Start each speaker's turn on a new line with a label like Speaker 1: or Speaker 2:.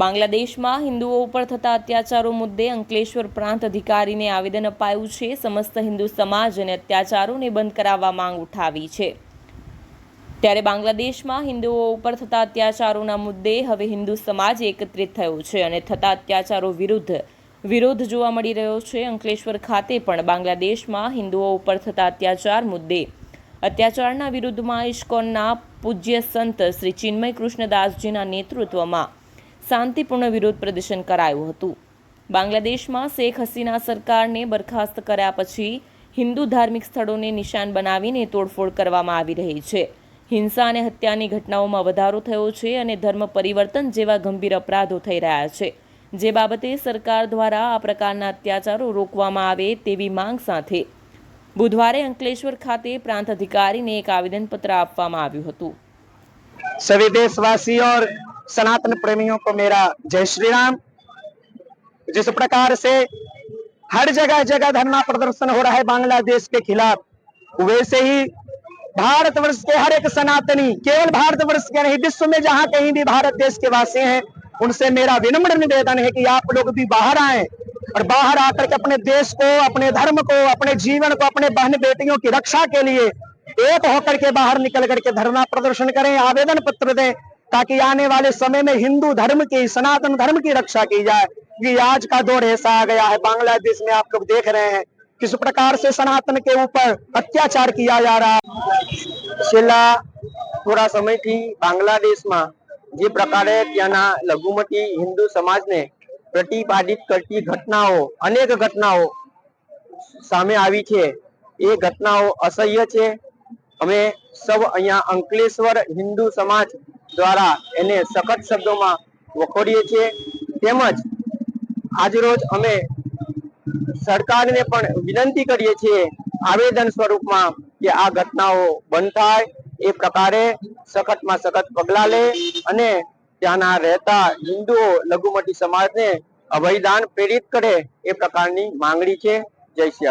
Speaker 1: બાંગ્લાદેશમાં હિન્દુઓ ઉપર થતા અત્યાચારો મુદ્દે અંકલેશ્વર પ્રાંત અધિકારીને આવેદન અપાયું છે. સમસ્ત હિન્દુ સમાજ અને અત્યાચારોને બંધ કરાવવા માંગ ઉઠાવી છે. ત્યારે બાંગ્લાદેશમાં હિન્દુઓ ઉપર થતા અત્યાચારોના મુદ્દે હવે હિન્દુ સમાજ એકત્રિત થયો છે અને થતા અત્યાચારો વિરુદ્ધ વિરોધ જોવા મળી રહ્યો છે. અંકલેશ્વર ખાતે પણ બાંગ્લાદેશમાં હિન્દુઓ ઉપર થતા અત્યાચાર મુદ્દે. અત્યાચારના વિરુદ્ધમાં ઇસ્કોનના પૂજ્ય સંત શ્રી ચિન્મય કૃષ્ણદાસજીના નેતૃત્વમાં શાંતિપૂર્ણ વિરોધ પ્રદર્શન કરાયું હતું. બાંગ્લાદેશમાં શેખ હસીના સરકારને બરખાસ્ત કર્યા પછી હિન્દુ ધાર્મિક સ્થળોને નિશાન બનાવીને તોડફોડ કરવામાં આવી રહી છે. હિંસા અને હત્યાની ઘટનાઓમાં વધારો થયો છે અને ધર્મ પરિવર્તન જેવા ગંભીર અપરાધો થઈ રહ્યા છે. જે બાબતે સરકાર દ્વારા આ પ્રકારના અત્યાચારો રોકવામાં આવે તેવી માંગ સાથે બુધવારે અંકલેશ્વર ખાતે પ્રાંત અધિકારીને એક આવેદનપત્ર આપવામાં આવ્યું હતું.
Speaker 2: સવી દેશવાસીઓ सनातन प्रेमियों को मेरा जय श्री राम जिस प्रकार से हर जगह जगह धरना प्रदर्शन हो रहा है बांग्लादेश के खिलाफ, वैसे ही भारतवर्ष के हर एक सनातनी, केवल भारतवर्ष के नहीं, विश्व में जहाँ कहीं भी भारत देश के वासी हैं, उनसे मेरा विनम्र निवेदन है कि आप लोग भी बाहर आए और बाहर आकर के अपने देश को, अपने धर्म को, अपने जीवन को, अपने बहन बेटियों की रक्षा के लिए एक होकर के बाहर निकल करके धरना प्रदर्शन करें, आवेदन पत्र दें ताकि आने वाले समय में हिंदू धर्म की सनातन धर्म की रक्षा की जाए कि आज का दौर ऐसा आ गया है बांग्लादेश में आप लोग देख रहे हैं किस प्रकार से सनातन के ऊपर अत्याचार किया जा रहा है છેલ્લા થોડા સમયથી બાંગ્લાદેશમાં જે પ્રકારે ત્યાંના લઘુમતી હિન્દુ સમાજને પ્રતિપાદિત કરતી ઘટનાઓ અનેક ઘટનાઓ સામે આવી છે એ ઘટનાઓ અસહ્ય છે અમે સૌ અહીંયા અંકલેશ્વર હિન્દુ સમાજ દ્વારા એને સખત શબ્દોમાં વખોડીએ છીએ. તેમજ આજરોજ અમે સરકારને પણ વિનંતી કરીએ છીએ આવેદન સ્વરૂપમાં કે આ ઘટનાઓ બંધ થાય. એ પ્રકારે સખતમાં સખત પગલા લે અને ત્યાંના રહેતા હિન્દુઓ લઘુમતી સમાજને અભયદાન પ્રેરિત કરે એ પ્રકારની માંગણી છે. જય શ્રી